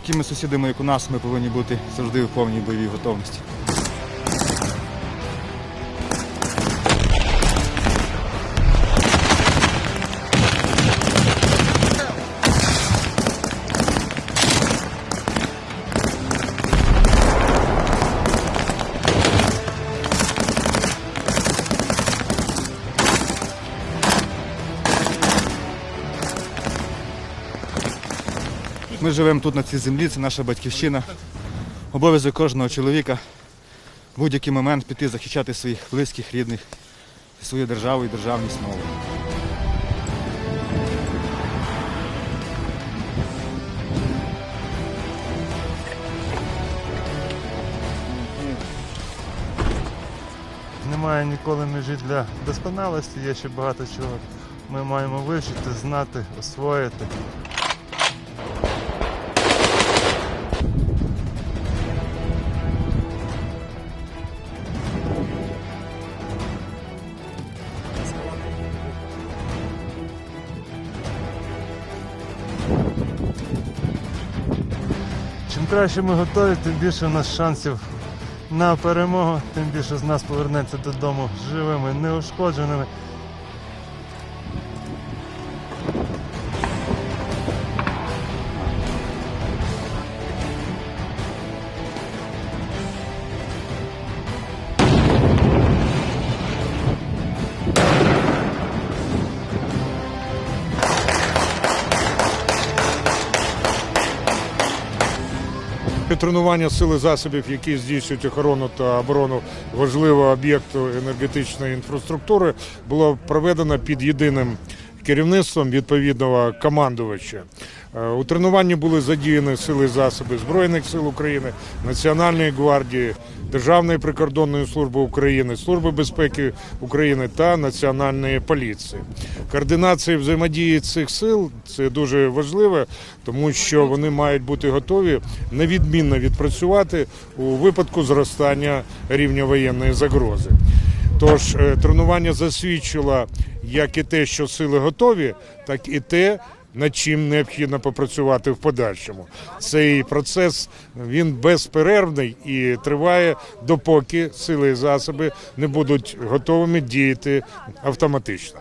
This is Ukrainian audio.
такими сусідами, як у нас, ми повинні бути завжди у повній бойовій готовності. Ми живемо тут на цій землі, це наша батьківщина. Обов'язок кожного чоловіка в будь-який момент піти захищати своїх близьких, рідних, свою державу і державність мову. Немає ніколи межі для досконалості, є ще багато чого. Ми маємо вивчити, знати, освоїти. Чим краще ми готові, тим більше у нас шансів на перемогу, тим більше з нас повернеться додому живими, неушкодженими. Тренування сили засобів, які здійснюють охорону та оборону важливого об'єкту енергетичної інфраструктури, було проведено під єдиним керівництвом відповідного командувача. Е, У тренуванні були задіяні сили засоби Збройних сил України, Національної гвардії, Державної прикордонної служби України, Служби безпеки України та Національної поліції. Координація взаємодії цих сил це дуже важливо, тому що вони мають бути готові невідмінно відпрацювати у випадку зростання рівня воєнної загрози. Тож е, тренування засвідчило як і те, що сили готові, так і те, над чим необхідно попрацювати в подальшому. Цей процес він безперервний і триває допоки сили і засоби не будуть готовими діяти автоматично.